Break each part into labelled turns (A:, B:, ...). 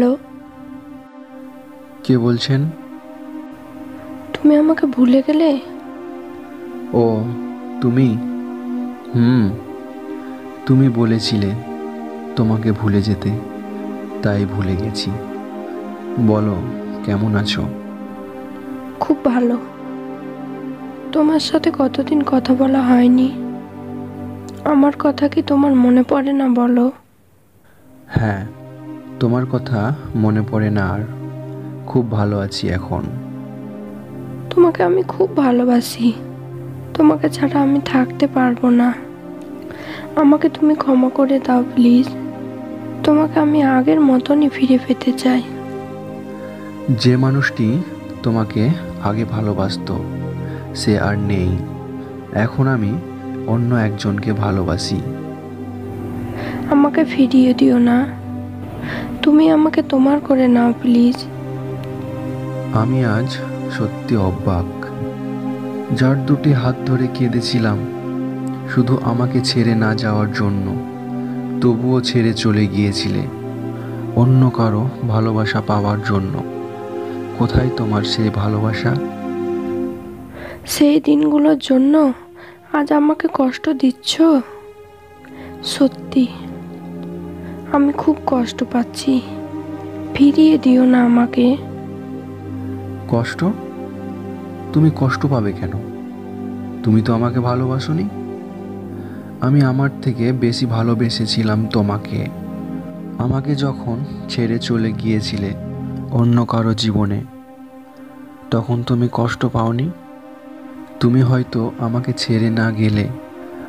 A: Hello
B: কে বলছেন?
A: তুমি আমাকে ভুলে গেলে?
B: ও তুমি? হুম তুমি বলেছিলে তোমাকে ভুলে যেতে তাই ভুলে গেছি। বলো কেমন আছো?
A: খুব ভালো। তোমার সাথে কতদিন কথা বলা হয়নি? আমার কথা কি তোমার মনে পড়ে না বলো?
B: হ্যাঁ তোমার কথা মনে পড়ে না আর। খুব ভালো আছি এখন।
A: তোমাকে আমি খুব ভালোবাসি। তোমাকে ছাড়া আমি থাকতে পারব না। আমাকে তুমি ক্ষমা করে দাও প্লিজ। তোমাকে আমি আগের মতনই ফিরে পেতে চাই।
B: যে মানুষটি তোমাকে আগে ভালোবাসতো সে আর নেই। এখন আমি অন্য একজনকে ভালোবাসি।
A: আমাকে ফিরিয়ে দিও না। তুমি আমাকে তোমার করে নাও প্লিজ।
B: আমি আজ সত্যি অবাক। যার দুটি হাত ধরে কেঁদেছিলাম শুধু আমাকে ছেড়ে না যাওয়ার জন্য তবুও ছেড়ে চলে গিয়েছিলে অন্য কারও ভালোবাসা পাওয়ার জন্য। কোথায় তোমার সেই ভালোবাসা?
A: সেই দিনগুলোর জন্য আজ আমাকে কষ্ট দিচ্ছ? সত্যি। আমি খুব কষ্ট পাচ্ছি। ফিরিয়ে দিও না আমাকে।
B: কষ্ট? তুমি কষ্ট পাবে কেন? তুমি তো আমাকে ভালোবাসোনি। আমি আমার থেকে বেশি ভালোবেসেছিলাম তোমাকে। আমাকে যখন ছেড়ে চলে গিয়েছিলে অন্য কারও জীবনে, তখন তুমি কষ্ট পাওনি? তুমি হয়তো আমাকে ছেড়ে না গেলে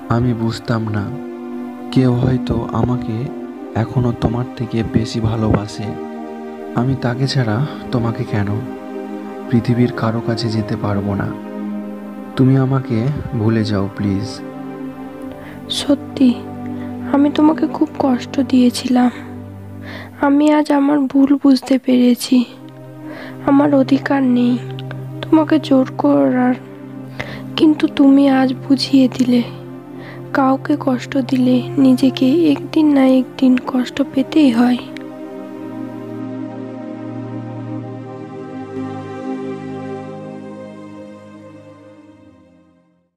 B: আমি বুঝতাম না। কেউ হয়তো আমাকে এখনও তোমার থেকে বেশি ভালোবাসে। আমি তাকে ছাড়া তোমাকে কেন? পৃথিবীর কারও কাছে যেতে পারব না। তুমি আমাকে ভুলে যাও, প্লিজ।
A: সত্যি, আমি তোমাকে খুব কষ্ট দিয়েছিলাম। আমি আজ আমার ভুল বুঝতে পেরেছি। আমার অধিকার নেই। তোমাকে জোর করার। কিন্তু তুমি আজ বুঝিয়ে দিলে। কাউকে কষ্ট দিলে নিজেকে একদিন না একদিন কষ্ট পেতেই হয়।